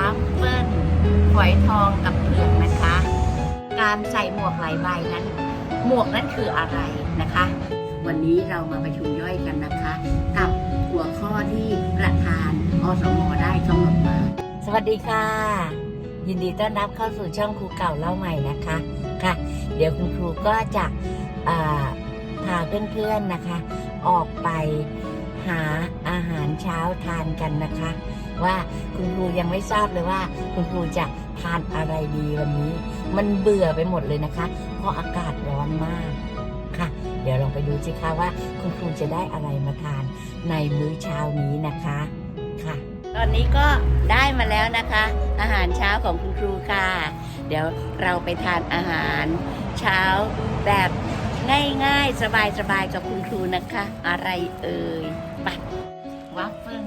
าฟเฟิลฝอยทองกับเปลือกนะคะ การใส่หมวกหลายใบนั้น หมวกนั้นคืออะไรนะคะ วันนี้เรามาประชุมย่อยกันนะคะ กับหัวข้อที่ประธานอสมได้กำหนดมา สวัสดีค่ะ ยินดีต้อนรับเข้าสู่ช่องครูเก่าเล่าใหม่นะคะค่ะ เดี๋ยวคุณครูก็จะพาเพื่อนๆนะคะ ออกไปหาอาหารเช้าทานกันนะคะ ว่าคุณครูยังไม่ทราบเลยว่า คุณครูจะทานอะไรดีวันนี้ มันเบื่อไปหมดเลยนะคะ เพราะอากาศร้อนมากค่ะ เดี๋ยวลองไปดูสิคะว่า คุณครูจะได้อะไรมาทานในมื้อเช้านี้นะคะค่ะ ตอนนี้ก็ได้มาแล้วนะคะ อาหารเช้าของคุณครูค่ะ เดี๋ยวเราไปทานอาหารเช้าแบบง่ายๆ สบายๆกับคุณครูนะคะ อะไรเอ่ยปัดวัฟเฟิล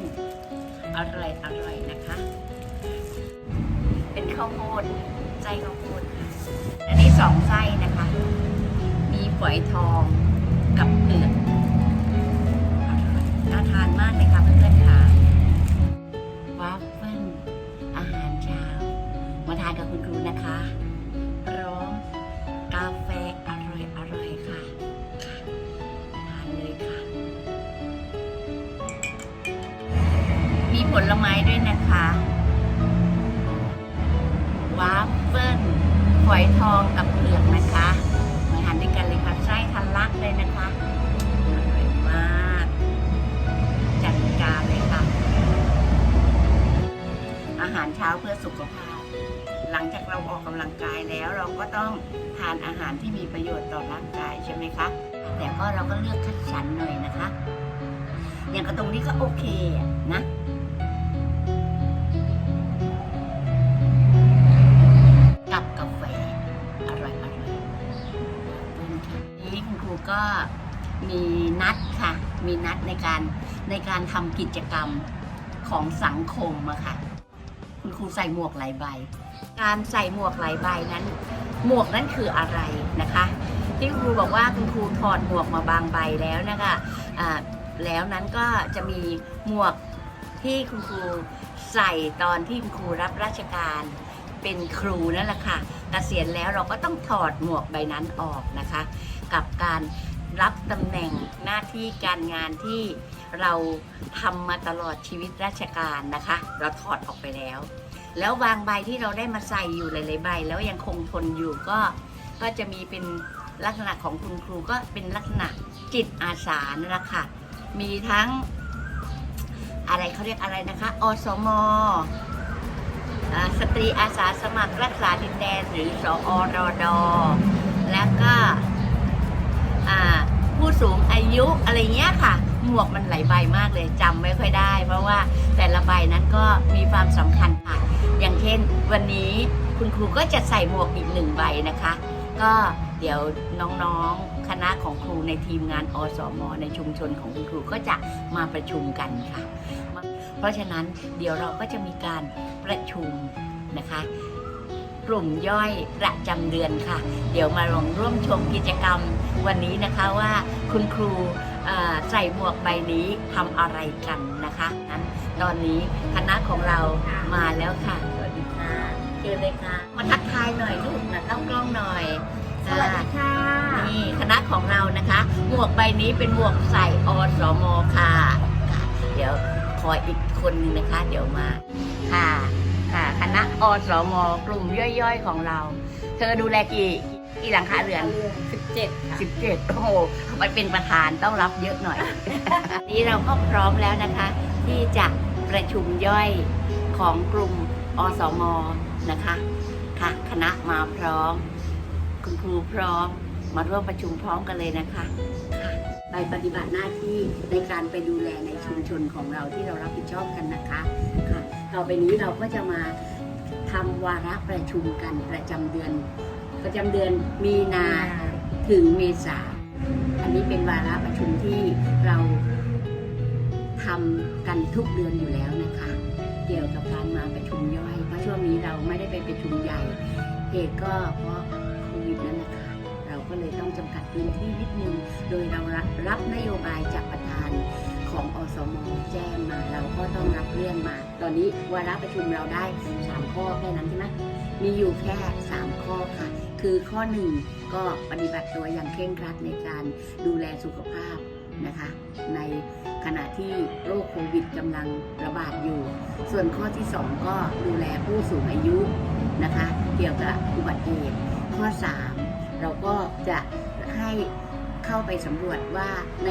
อร่อยอร่อยนะคะ เป็นข้าวโพดไส้ข้าวโพดค่ะอันนี้สองไส้นะคะ มีฝอยทองกับเปลือกอร่อยน่าทานมากเลยค่ะเพื่อนๆค่ะ ผลไม้ด้วยนะคะวาฟเฟิลฝอยทองกับเปลือกนะคะมาทานด้วยกันเลยค่ะไส้ทะลักเลยนะคะอร่อยมาก จัดการเลยค่ะ อาหารเช้าเพื่อสุขภาพ หลังจากเราออกกำลังกายแล้วเราก็ต้องทานอาหารที่มีประโยชน์ต่อร่างกายใช่ไหมคะ แต่ก็เราก็เลือกคัดสรรหน่อยนะคะ อย่างกระตรงนี้ก็โอเคนะ ก็มีนัดค่ะ มีนัดในการในการทำกิจกรรมของสังคมอะค่ะ คุณครูใส่หมวกหลายใบ การใส่หมวกหลายใบนั้น หมวกนั้นคืออะไรนะคะ ที่ครูบอกว่าคุณครูถอดหมวกมาบางใบแล้วนะคะอ่าแล้วนั้นก็จะมีหมวกที่คุณครูใส่ตอนที่คุณครูรับราชการเป็นครูนั่นแหละค่ะเกษียณแล้วเราก็ต้องถอดหมวกใบนั้นออกนะคะ กับการรับตำแหน่งหน้าที่การงานที่เราทำมาตลอดชีวิตราชการนะคะ เราถอดออกไปแล้ว แล้วบางใบที่เราได้มาใส่อยู่หลายๆใบ แล้วยังคงทนอยู่ก็ก็จะมีเป็นลักษณะของคุณครูก็เป็นลักษณะจิตอาสานั่นแหละค่ะมีทั้งอะไรเขาเรียกอะไรนะคะอสมอสตรีอาสาสมัครรักษาดินแดนหรือสอรดแล้วก็ ยุอะไรเงี้ยค่ะ หมวกมันหลายใบมากเลยจำไม่ค่อยได้ เพราะว่าแต่ละใบนั้นก็มีความสำคัญค่ะ อย่างเช่น วันนี้คุณครูก็จะใส่หมวกอีกหนึ่งใบนะคะ ก็เดี๋ยวน้องๆคณะของครูในทีมงานอสมในชุมชนของคุณครูก็จะมาประชุมกันค่ะ เพราะฉะนั้นเดี๋ยวเราก็จะมีการประชุมนะคะ กลุ่มย่อยประจำเดือนค่ะ เดี๋ยวมาลองร่วมชมกิจกรรมวันนี้นะคะว่าคุณครูเอ่อใส่หมวกใบนี้ทำอะไรกันนะคะนั้นตอนนี้คณะของเรามาแล้วค่ะสวัสดีค่ะเชิญเลยค่ะ มาทักทายหน่อยลูกนะต้องกล้องหน่อยสวัสดีค่ะนี่คณะของเรานะคะ หมวกใบนี้เป็นหมวกใส่อสมค่ะค่ะเดี๋ยวขออีกคนหนึงนะคะ เดี๋ยวมาค่ะ ค่ะ คณะอสมกลุ่มย่อยๆของเรา เธอดูแลกี่กี่หลังคาเรือนสิบเจ็ดค่ะสิบเจ็ดโอ้โหไปเป็นประธานต้องรับเยอะหน่อย นี้เราก็พร้อมแล้วนะคะ ที่จะประชุมย่อยของกลุ่มอสมนะคะค่ะคณะมาพร้อม คุณครูพร้อมมาร่วมประชุมพร้อมกันเลยนะคะค่ะไปปฏิบัติหน้าที่ในการไปดูแลในชุมชนของเราที่เรารับผิดชอบกันนะคะค่ะ ต่อไปนี้เราก็จะมาทำวาระประชุมกันประจำเดือน ประจำเดือนมีนาถึงเมษาอันนี้เป็นวาระประชุมที่เราทำกันทุกเดือนอยู่แล้วนะคะ เกี่ยวกับการมาประชุมย่อยเพราะช่วงนี้เราไม่ได้ไปประชุมใหญ่เหตุก็เพราะโควิดนั่นแหละค่ะเราก็เลยต้องจำกัดพื้นที่นิดนึงโดยเรารับรบนโยบายจากประธาน ของอสมแจ้งมาเราก็ต้องรับเรื่องมา ตอนนี้วาระประชุมเราได้สามข้อแค่นั้นใช่ไหมมีอยู่แค่สามข้อค่ะ คือข้อหนึ่งก็ปฏิบัติตัวอย่างเคร่งครัดในการดูแลสุขภาพนะคะ ในขณะที่โรคโควิดกำลังระบาดอยู่ ส่วนข้อที่สองก็ดูแลผู้สูงอายุนะคะ เกี่ยวกับอุบัติเหตุข้อ 3 เราก็จะให้เข้าไปสำรวจว่าใน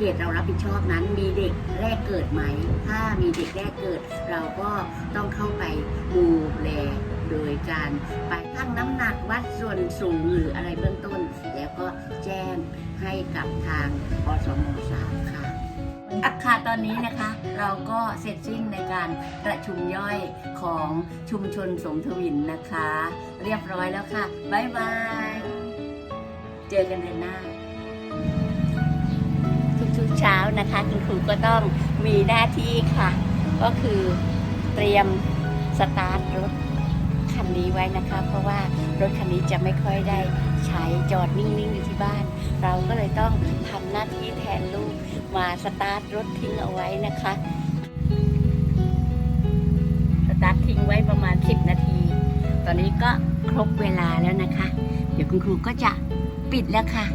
เขตเรารับผิดชอบนั้นมีเด็กแรกเกิดไหม ถ้ามีเด็กแรกเกิด เราก็ต้องเข้าไปดูแลโดยการไปชั่งน้ำหนักวัดส่วนสูงหรืออะไรเบื้องต้น แล้วก็แจ้งให้กับทางอสมทราบค่ะอาคาตอนนี้นะคะเราก็เสร็จสิ้นในการประชุมย่อยของชุมชนสมทวินนะคะ เรียบร้อยแล้วค่ะ บ๊ายบาย เจอกันเดือนหน้า กเช้านะคะ คุณครูก็ต้องมีหน้าที่ค่ะ ก็คือเตรียมสตาร์ทรถคันนี้ไว้นะคะ เพราะว่ารถคันนี้จะไม่ค่อยได้ใช้จอดนิ่งๆอยู่ที่บ้าน เราก็เลยต้องทำหน้าที่แทนลูกมาสตาร์ทรถทิ้งเอาไว้นะคะ สตาร์ททิ้งไว้ประมาณ 10 นาที ตอนนี้ก็ครบเวลาแล้วนะคะ เดี๋ยวคุณครูก็จะปิดแล้วค่ะ